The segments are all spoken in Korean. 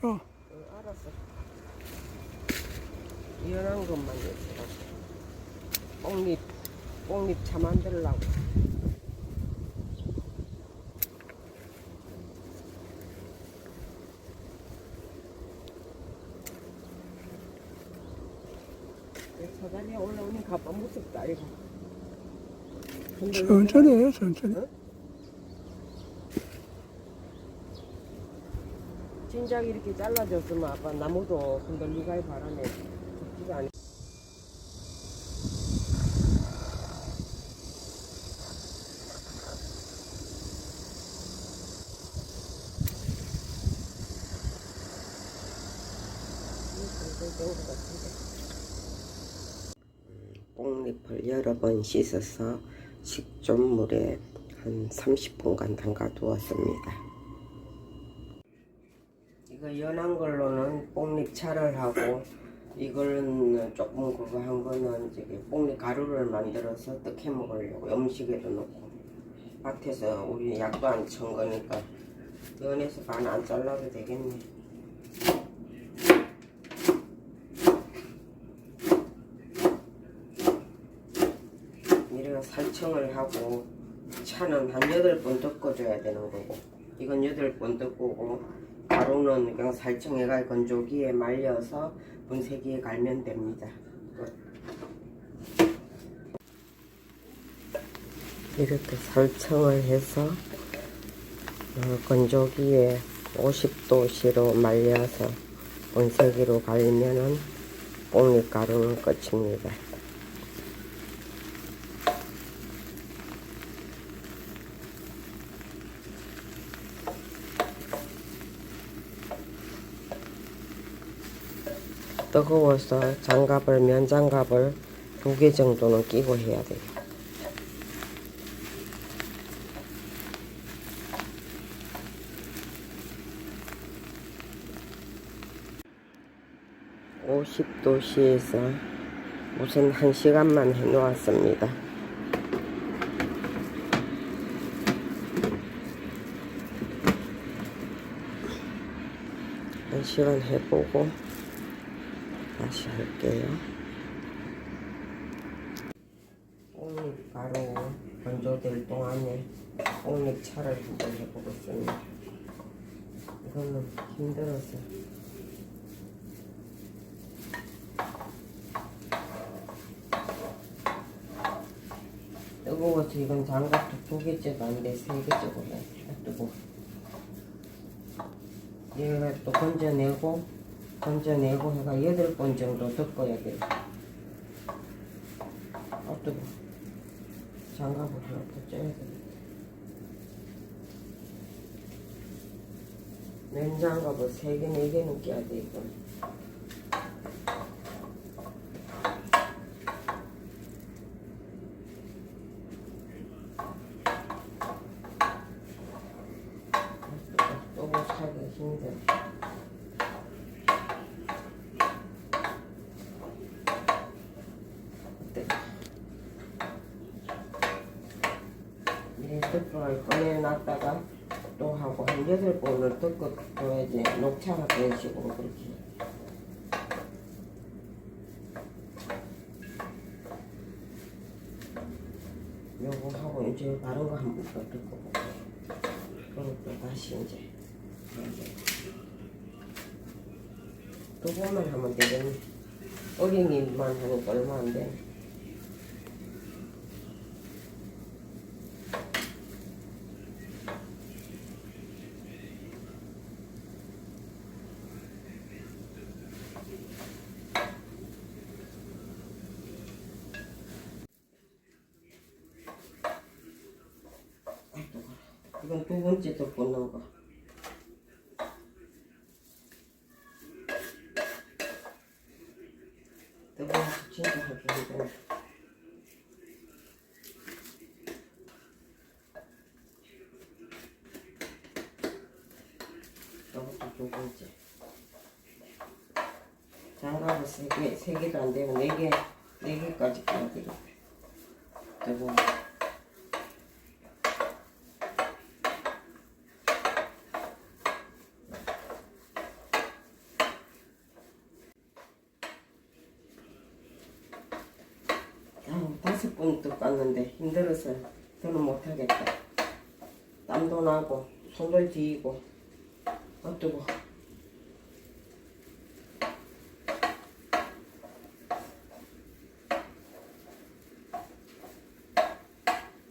자, 응, 알았어. 연한 것만 냈어. 뽕잎, 뽕잎 차 만들라고. 사다리에 올라오니 가빠 무섭다, 이거. 천천히 해요, 천천히. 응? 진작 이렇게 잘라줬으면 아빠 나무도 흔들리가 바람에 죽지가 않 뽕잎을 여러 번 씻어서 식전물에 한 30분간 담가 두었습니다. 이거 연한 걸로는 뽕잎 차를 하고 이거는 조금 그거 한 거는 이제 뽕잎 가루를 만들어서 떡해 먹으려고 음식에도 넣고 밭에서 우리 약도 안천 거니까 연해서 반 안 잘라도 되겠네. 이래가 살청을 하고 차는 한 여덟 번 덮어줘야 되는 거고 이건 여덟 번 덮고 가루는 그냥 살청해가 건조기에 말려서 분쇄기에 갈면 됩니다. 끝. 이렇게 설청을 해서 어, 건조기에 50도씨로 말려서 분쇄기로 갈면은 뽕잎 가루는 끝입니다. 뜨거워서 장갑을 면장갑을 두 개 정도는 끼고 해야 돼요. (50도씨에서) 우선 한 시간만 해 놓았습니다. 한 시간 해보고 다시 할게요. 뽕잎 바로 건조될 동안에 뽕잎 차를 한번 해보겠습니다. 이거는 힘들어서. 뜨거워서 이건 장갑도 두 개째도 안 돼, 세 개째고 해. 뜨거워. 얘가 또 건져내고 건져내고 해가 여덟 번 정도 덮어야 돼요. 아 뜨거. 장갑을 하나 더 쪄야 돼. 맨 장갑을 세 개, 네 개는 껴야 돼 이거. 또뭐 사기 힘들어. 덮어를 꺼내놨다가 또 하고 한 여덟 번을 덮고 둬야지 녹차가 그런 식으로 그렇게 요거 하고 이제 다른 거 한번더 덮고 보고 그리고 또 다시 이제 두 번만 하면 되겠네. 어린이만 하니까 얼마 안 돼. 이건 두 번째 또 꽂는 거. 두 번째 진짜 하기 힘드네. 이것도 두 번째. 장갑을 세 개, 세 개도 안 되고 네 개, 네 개까지 되겠다. 두 번째. 분 뜯었는데 힘들어서 더는 못하겠다. 땀도 나고 손을 뒤고 어뜨고.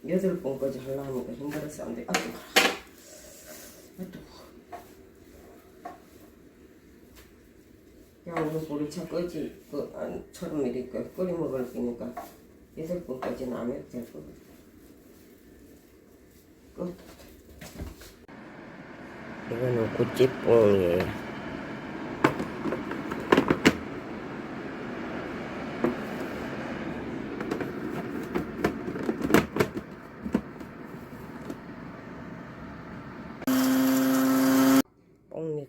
여덟 번까지 하려니까 힘들어서 안 돼. 아 뜨거 아뜨거 그냥 우리 보리차 끄지. 그처럼 이렇게 끓여 먹을 거니까 여덟 번까지는 안 해도 될 거. 끝. 이거는 구찌뽕이에요.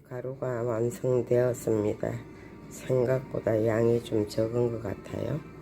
가루가 완성되었습니다. 생각보다 양이 좀 적은 것 같아요.